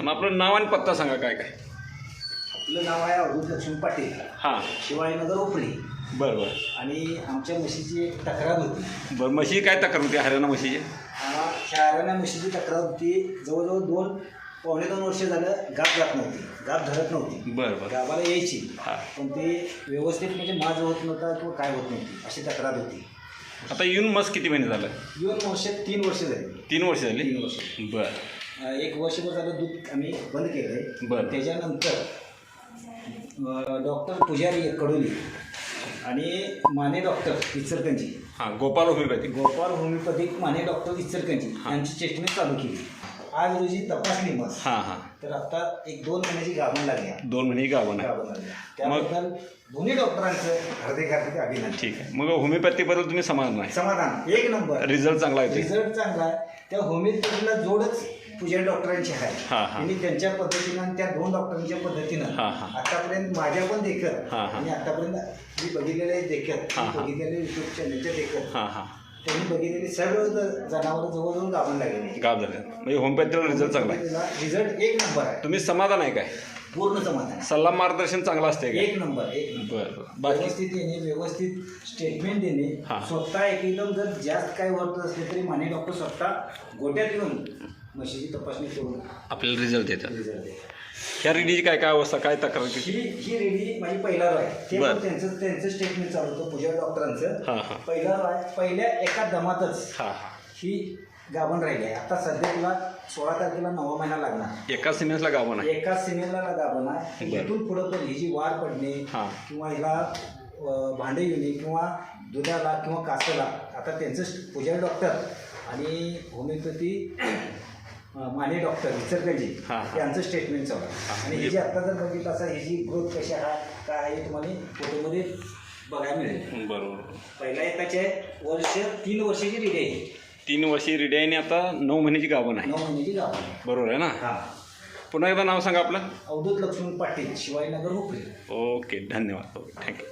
आणि आपलं नाव आणि पत्ता सांगा काय काय. आपलं नाव आहे अवधूत लक्ष्मण पाटील. हां. शिवाजीनगर उपरी बरं बरं. आणि आमच्या म्हशीची एक तक्रार होती. बरं म्हशी काय तक्रार होती? हरियाणा म्हशीची? आ, शहराने म्हशीची तक्रार होती. जवळजवळ दोन पावणे दोन वर्ष झालं गाप जात नव्हती. गाप धरत नव्हती. बरं बरं. गावाला यायची. हां. पण ते व्यवस्थित म्हणजे माज होत नव्हता किंवा काय होत नव्हती अशी तक्रार होती. आता येऊन मस्त किती महिने झालं? येऊन वर्ष तीन वर्ष झाली. तीन वर्ष झाली? तीन वर्ष. बरं. एक वर्षभर झालं दूध आम्ही बंद केलं आहे बरं. त्याच्यानंतर डॉक्टर पुजारी कडोली आणि माने डॉक्टर इचलकंजी हां Gopal homeopathic Gopal homeopathic Mane doctor Ichalkaranji यांची ट्रीटमेंट चालू केली. आज रोजी तपासली मग. हां हां. तर आता एक दोन महिन्याची गाभण लागली दोन महिने गाभण आहे गाभण लागली त्याबद्दल दोन्ही डॉक्टरांचं हार्दिक हार्दिक अभिनंदन. ठीक आहे. मग होमिओपॅथीबद्दल तुम्ही समाधान आहे समाधान. एक नंबर. रिझल्ट चांगला येतो रिझल्ट चांगला आहे. त्या होमिओपॅथीला जोडच पुजारी डॉक्टरांची आहे. त्यांनी त्यांच्या पद्धतीनं आणि त्या दोन डॉक्टरांच्या पद्धतीनं हां, हां. आतापर्यंत माझ्या पण देखत. आणि आतापर्यंत मी बघितलेले देखत. बघितलेले युट्यूब चॅनलच्या देखत. हां हां. त्यांनी बघितलेली सर्व जनावर जवळजवळ गाभण लागलेली गाव झालं म्हणजे होमिओपॅथीला रिझल्ट चांगला आहे. रिझल्ट एक नंबर आहे. तुम्ही समाधान आहे काय? पूर्ण समाधान. सल्ला मार्गदर्शन चांगलं असते काय एक नंबर एक नंबर. व्यवस्थित येणे व्यवस्थित स्टेटमेंट देणे. स्वतः एक एकदम जर जास्त काही होत असले तरी माने डॉक्टर स्वतः गोट्यात येऊन म्हशीची तपासणी करून आपल्याला रिझल्ट येतात रिझल्ट देतात. ह्या रेडीची काय काय अवस्था काय तक्रार ही ही रेडी माझी पहिला रो आहे ते बरं. पण त्यांचं त्यांचं स्टेटमेंट चालू होतं पूजा डॉक्टरांचं. हां हां. पहिला रो आहे पहिल्या एका दमातच हां हां. ही गाभण राहिली आहे. आता सध्या तुला सोळा तारखेला नवा महिना लागणार. एका सिमेन्सला गाभण आहे. एका सिनेला गाभण आहे. बरं. इथून पुढं पण ही जी वाढ पडणे हां. किंवा हिला अ, भांडे येणे किंवा दुधाला किंवा कासाला आता त्यांचं स्ट- पुजारी डॉक्टर आणि होमिओपॅथी माने डॉक्टर हां, हां. यांचं स्टेटमेंट चालू. हां, आणि ही जी आत्ता जर बघितलं असं ही जी ग्रोथ कशी आहे काय आहे हे तुम्हाला फोटोमध्ये बघायला मिळेल. बरोबर. पहिल्या एकाचे वर्ष तीन वर्षाची रिडी आहे. तीन वर्षी रेडी आहे आणि आता नऊ महिन्याची गाभण आहे. नऊ महिन्याची गाव बरोबर आहे ना? हां. पुन्हा एकदा नाव सांगा आपलं. अवधूत लक्ष्मण पाटील शिवाजीनगर हुपरी. ओके धन्यवाद. Okay thank you.